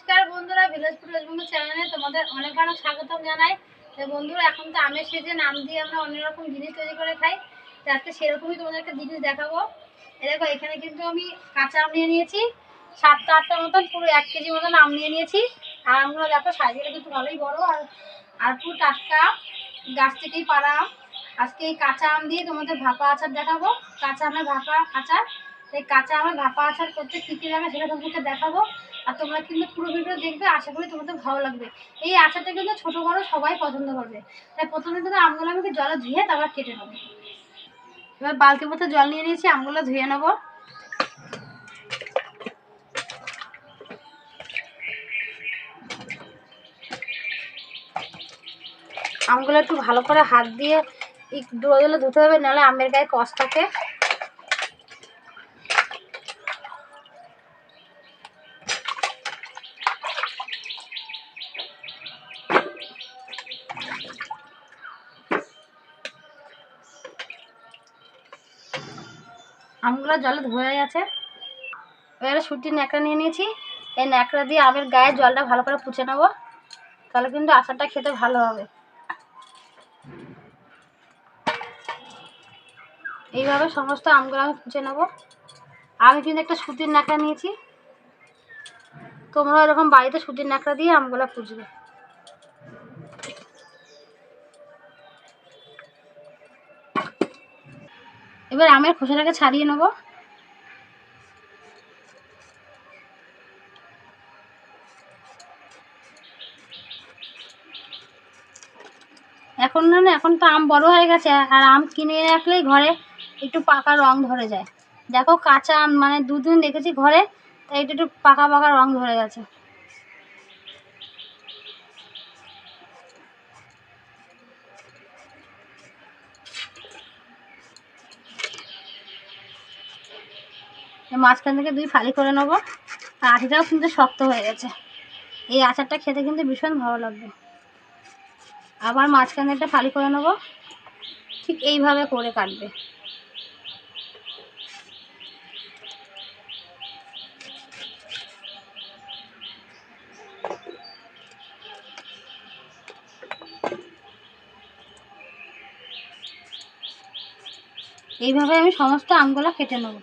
নমস্কার বন্ধুরা, বিলাসপুর ওয়েস্টবেঙ্গল চ্যানেলে তোমাদের অনেক অনেক স্বাগতম জানাই। তো বন্ধুরা, এখন তো আমের সেজে নাম দিয়ে আমরা অনেক রকম জিনিস তৈরি করে খাই। তো আজকে সেরকমই তোমাদেরকে জিনিস দেখাবো। দেখো, এখানে কিন্তু আমি কাঁচা আম নিয়ে নিয়েছি। সাতটা আটটা মতন, পুরো এক কেজি মতন আম নিয়ে নিয়েছি। আর আমগুলো দেখো সাইজগুলো কিন্তু ভালোই বড়। আর আর পুরো টাটকা গাছ থেকেই পাড়া আম। আজকে এই কাঁচা আম দিয়ে তোমাদের ভাপা আচার দেখাবো। কাঁচা আমের ভাপা আচার। এই কাঁচা আমের ভাপা আচার করতে কী কী লাগে সেটা তোমাদেরকে দেখাবো। আর তোমরা কিন্তু পুরো ভিডিও দেখবে, আশা করি তোমাদের ভালো লাগবে। এই আচারটা কিন্তু ছোটো বড়ো সবাই পছন্দ করবে। তাই প্রথমে কিন্তু আমগুলো আমি একটু জলে ধুয়ে তারপর কেটে নেব। এবার বালতির মধ্যে জল নিয়ে নিয়েছি, আমগুলো ধুয়ে নেব। আমগুলো একটু ভালো করে হাত দিয়ে ডোলে ধুতে হবে, নাহলে আমের গায়ে কষ থাকে। আমগুলো জলে ধরে গেছে। এবারে সুতির ন্যাকড়া নিয়ে নিয়েছি। এই ন্যাকড়া দিয়ে আমের গায়ে জলটা ভালো করে পুছে নেব। তাহলে কিন্তু আচারটা খেতে ভালো হবে। এইভাবে সমস্ত আমগুলো আমি পুছে নেব। আমি কিন্তু একটা সুতির ন্যাকড়া নিয়েছি। তোমরা এরকম বাড়িতে সুতির ন্যাকড়া দিয়ে আমগুলো পুজবে এবার আমের খোসাটাকে ছাড়িয়ে নেব। এখন না না, এখন তো আম বড় হয়ে গেছে, আর আম কিনে রাখলেই ঘরে একটু পাকা রং ধরে যায়। দেখো কাঁচা আম মানে দুদিন দেখেছি ঘরে, তাই একটু একটু পাকা পাকা রং ধরে গেছে। মাঝখান থেকে দুই ফালি করে নেব। আর আঠিটাও কিন্তু শক্ত হয়ে গেছে। এই আচারটা খেতে কিন্তু ভীষণ ভালো লাগবে। আবার মাঝখানে একটা ফালি করে নেব। ঠিক এইভাবে করে কাটবে। এইভাবে আমি সমস্ত আমগুলো কেটে নেব।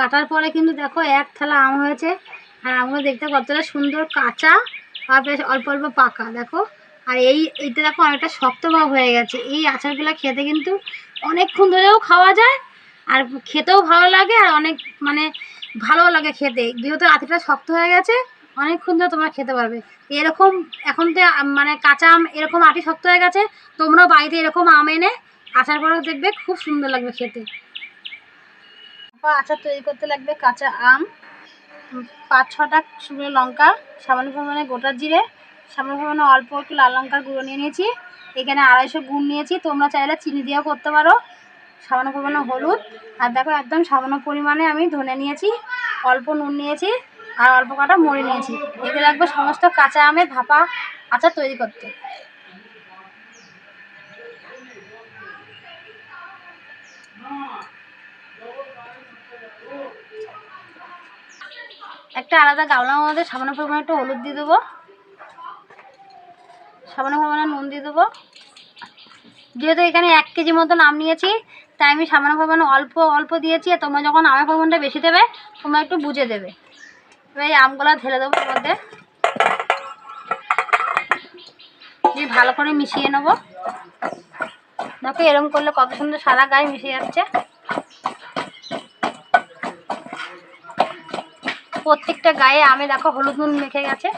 কাটার পরে কিন্তু দেখো এক থালা আম হয়েছে। আর আমগুলো দেখতে কতটা সুন্দর কাঁচা আর বেশ অল্প অল্প পাকা, দেখো। আর এই, এইটা দেখো অনেকটা শক্ত ভাব হয়ে গেছে। এই আচারগুলো খেতে কিন্তু অনেকক্ষণ ধরেও খাওয়া যায় আর খেতেও ভালো লাগে আর অনেক মানে ভালো লাগে খেতে। যেহেতু আতিটা শক্ত হয়ে গেছে, অনেকক্ষণ ধরে তোমরা খেতে পারবে। এরকম এখন তো মানে কাঁচা আম এরকম আটি শক্ত হয়ে গেছে, তোমরাও বাড়িতে এরকম আম এনে আচার করে দেখবে, খুব সুন্দর লাগবে খেতে। বা আচার তৈরি করতে লাগবে কাঁচা আম, পাঁচ ছটা শুকনো লঙ্কা, সামান্য পরিমাণে গোটা জিরে, সামান্য পরিমাণে অল্প একটু লাল লঙ্কার গুঁড়ো নিয়ে নিয়েছি। এখানে আড়াইশো গুড় নিয়েছি, তোমরা চাইলে চিনি দিয়েও করতে পারো। সামান্য পরিমাণে হলুদ, আর দেখো একদম সামান্য পরিমাণে আমি ধনে নিয়েছি, অল্প নুন নিয়েছি, আর অল্প কটা মরে নিয়েছি। এতে লাগবে সমস্ত কাঁচা আমের ভাপা আচার তৈরি করতে। একটা আলাদা গামলার মধ্যে সামান্য পরিমাণে একটু হলুদ দিয়ে দেবো। সামান্য পরিমাণে নুন দিয়ে দেবো। যেহেতু এখানে এক কেজি মতো আম নিয়েছি, তাই আমি সামান্য পরিমাণে অল্প অল্প দিয়েছি, আর তোমরা যখন আমের পরিমাণটা বেশি দেবে, তোমরা একটু বুঝে দেবে। এবার এই আমগুলো ঢেলে দেবো এর মধ্যে। দিয়ে ভালো করে মিশিয়ে নেব। দেখো এরকম করলে কত সুন্দর সারা গায়ে মিশে যাচ্ছে। প্রত্যেকটা গায়ে আমি দেখো হলুদ নুন মেখে গেছে।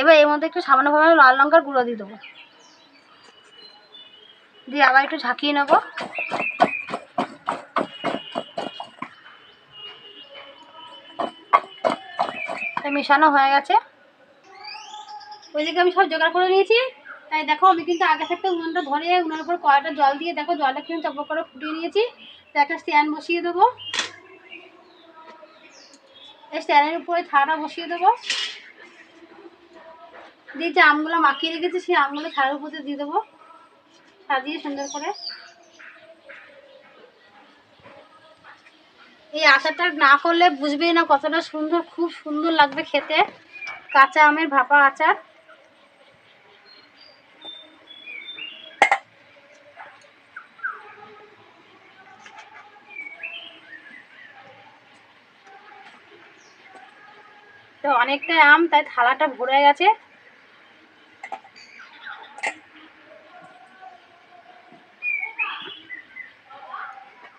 এবার এর মধ্যে একটু সামান্য পরিমাণে লাল লঙ্কার গুঁড়ো দিয়ে দেবো। দিয়ে আবার একটু ঝাঁকিয়ে নেব। মেশানো হয়ে গেছে। ওইদিকে আমি সব জোগাড় করে নিয়েছি। তাই দেখো, আমি কিন্তু আগে থাকতে উনুনটা ধরে উনুনের উপর কয়টা জল দিয়ে দেখো, জলটা কিন্তু চকবক করে ফুটিয়ে নিয়েছি। তো একটা স্ট্যান্ড বসিয়ে দেবো। স্ট্যান্ডের উপরে থালাটা বসিয়ে দেবো। দিয়ে যে আমগুলো মাখিয়ে রেখেছি, সেই আমগুলো থালার উপরে দিয়ে দেবো। সাজিয়ে সুন্দর করে এই আচারটা না করলে বুঝবেই না কতটা সুন্দর, খুব সুন্দর লাগবে খেতে। কাঁচা আমের ভাপা আচার। তো অনেকটাই আম, তাই থালাটা ভরে গেছে।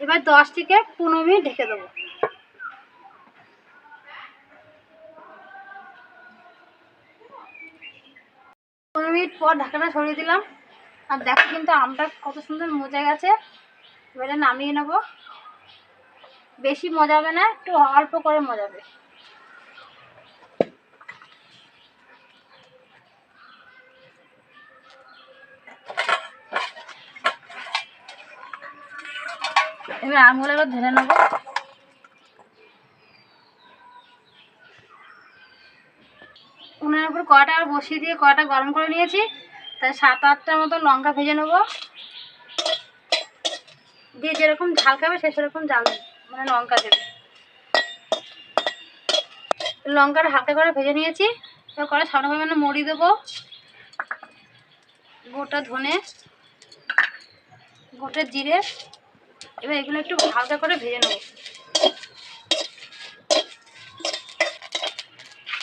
এবার দশ থেকে পনেরো মিনিট ঢেকে দেবো। পনেরো মিনিট পর ঢাকাটা সরিয়ে দিলাম। আর দেখো কিন্তু আমটা কত সুন্দর মজা গেছে। এবারে নামিয়ে নেব। বেশি মজাবে না, একটু অল্প করে মজাবে। এবার আমগুলো এবার ঢেলে নেব উনার উপর কড়াটা আর বসিয়ে দিয়ে কড়াটা গরম করে নিয়েছি, তাই সাত আটটার মতো লঙ্কা ভেজে নেব। দিয়ে যেরকম ঝাল খাবে সে সেরকম ঝাল মানে লঙ্কা দেবে। লঙ্কাটা হালকা করে ভেজে নিয়েছি, এবার কড়া সামনে পরিমাণে মুড়ি দেবো। গোটা ধনে, গোটা জিরে এবার এগুলো একটু হালকা করে ভেজে নেব।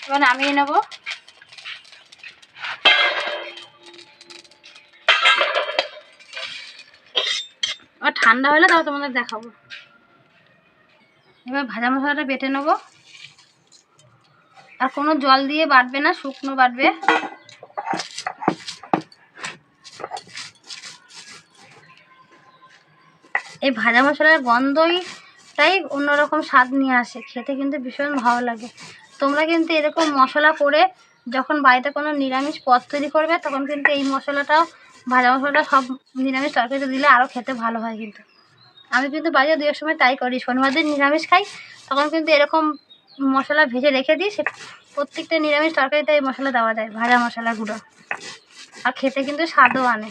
এবার নামিয়ে নেব। এবার ঠান্ডা হলে তাও তোমাদের দেখাবো। এবার ভাজা মশলাটা বেটে নেব। আর কোনো জল দিয়ে বাটবে না, শুকনো বাটবে। এই ভাজা মশলার গন্ধই তাই অন্যরকম স্বাদ নিয়ে আসে। খেতে কিন্তু ভীষণ ভালো লাগে। তোমরা কিন্তু এরকম মশলা করে যখন বাড়িতে কোনো নিরামিষ পদ তৈরি করবে, তখন কিন্তু এই মশলাটাও, ভাজা মশলাটা সব নিরামিষ তরকারিতে দিলে আরও খেতে ভালো হয় কিন্তু। আমি কিন্তু বাড়িতে দুয়ের সময় তাই করি। শনিবার দিন নিরামিষ খাই, তখন কিন্তু এরকম মশলা ভেজে রেখে দিই, সে প্রত্যেকটা নিরামিষ তরকারিতে এই মশলা দেওয়া যায়, ভাজা মশলাগুলো আর খেতে কিন্তু স্বাদও আনে।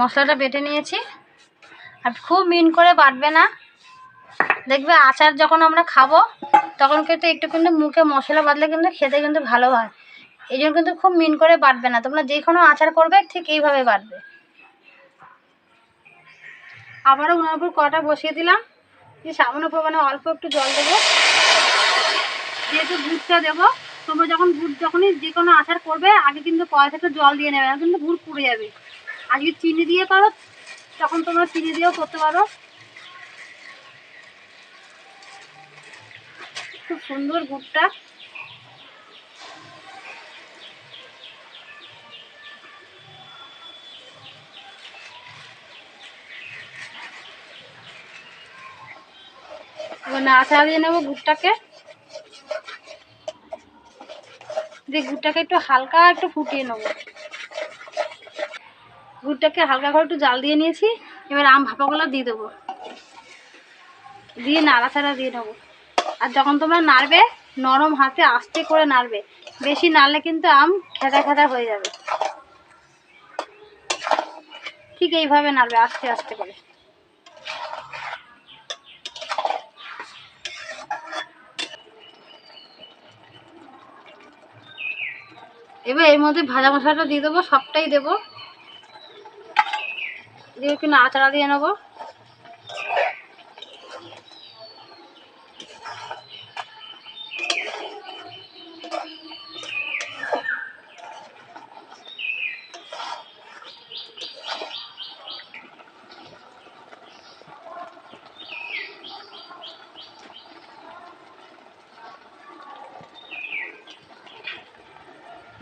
মশলাটা বেটে নিয়েছি। আর খুব মিন করে বাটবে না। দেখবে আচার যখন আমরা খাব, তখন কিন্তু একটু কিন্তু মুখে মশলা বাদলে কিন্তু খেতে কিন্তু ভালো হয়। এই জন্য কিন্তু খুব মিন করে বাটবে না। তোমরা যে কোনো আচার করবে, ঠিক এইভাবে বাটবে। আবারও উনার উপর কটা বসিয়ে দিলাম। দিয়ে সামান্য পরিমাণে অল্প একটু জল দেবো। যেহেতু গুড়টা দেবো, তোমরা যখন গুড় যখনই যে কোনো আচার করবে, আগে কিন্তু কড়াই থেকে জল দিয়ে নেবে কিন্তু গুড় পুড়ে যাবে। যদি চিনি দিয়ে পারো, তখন তোমরা চিনি দিয়েও করতে পারো। খুব সুন্দর গুড়টা। নাড়াচাড়া দিয়ে নেব গুড়টাকে। দিয়ে গুড়টাকে একটু হালকা একটু ফুটিয়ে নেব। গুড়টাকে হালকা করে একটু জাল দিয়ে নিয়েছি, এবার আম ভাপাগুলো দিয়ে দেবো। দিয়ে নাড়াচাড়া দিয়ে নেব। আর যখন তোমরা নাড়বে, নরম হাতে আস্তে করে নাড়বে। বেশি নাড়লে কিন্তু আম খেদা খেদা হয়ে যাবে। ঠিক এইভাবে নাড়বে, আস্তে আস্তে করে। এবার এর মধ্যে ভাজা মশলাটা দিয়ে দেবো, সবটাই দেবো। দিয়ে একটু নাড়াচাড়া দিয়ে নেব।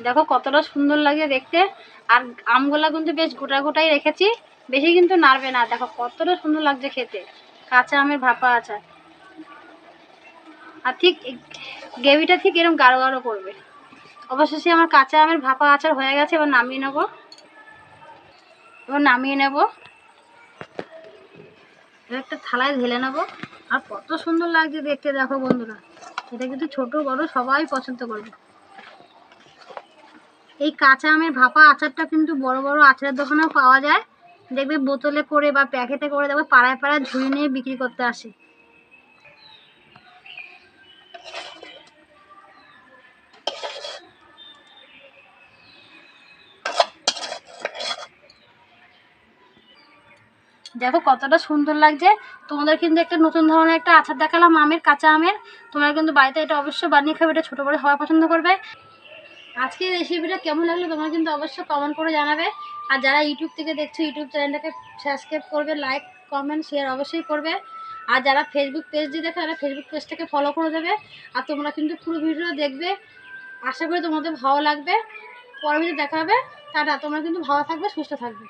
দেখো কতটা সুন্দর লাগে দেখতে। আর আমগুলা কিন্তু বেশ গোটা গোটাই রেখেছি। বেশি কিন্তু নাড়বে না। দেখো, কতটা সুন্দর লাগছে খেতে। কাঁচা আমের ভাপা আচার আর ঠিক গ্রেভিটা ঠিক এরকম গাঢ় গাঢ় করবে। অবশেষে আমার কাঁচা আমের ভাপা আচার হয়ে গেছে, এবার নামিয়ে নেব। এবার নামিয়ে নেব। একটা থালায় ঢেলে নেব। আর কত সুন্দর লাগছে দেখতে, দেখো বন্ধুরা। এটা কিন্তু ছোট, বড়, সবাই পছন্দ করবে। এই কাঁচা আমের ভাপা আচারটা কিন্তু বড় বড় আচারের দোকানেও পাওয়া যায়। দেখবে বোতলে করে বা প্যাকেটে করে দেখবে পাড়ায় পাড়ায় ঝুড়ি নিয়ে বিক্রি করতে আসে। দেখো কতটা সুন্দর লাগছে। তোমাদের কিন্তু একটা নতুন ধরনের একটা আচার দেখালাম, আমের, কাঁচা আমের। তোমরা কিন্তু বাড়িতে এটা অবশ্যই বানিয়ে খাবে, এটা ছোটো বড় সবাই পছন্দ করবে। আজকের রেসিপিটা কেমন লাগল তোমরা কিন্তু অবশ্যই কমেন্ট করে জানাবে। আর যারা ইউটিউব থেকে দেখছ ইউটিউব চ্যানেলটাকে সাবস্ক্রাইব করবে লাইক কমেন্ট শেয়ার অবশ্যই করবে। আর যারা ফেসবুক পেজ দিয়ে দেখো, তারা ফেসবুক পেজটাকে ফলো করে দেবে। আর তোমরা কিন্তু পুরো ভিডিও দেখবে। আশা করি তোমাদের ভালো লাগবে। পরে দেখাবে তারা তোমরা কিন্তু ভালো থাকবে, সুস্থ থাকবে।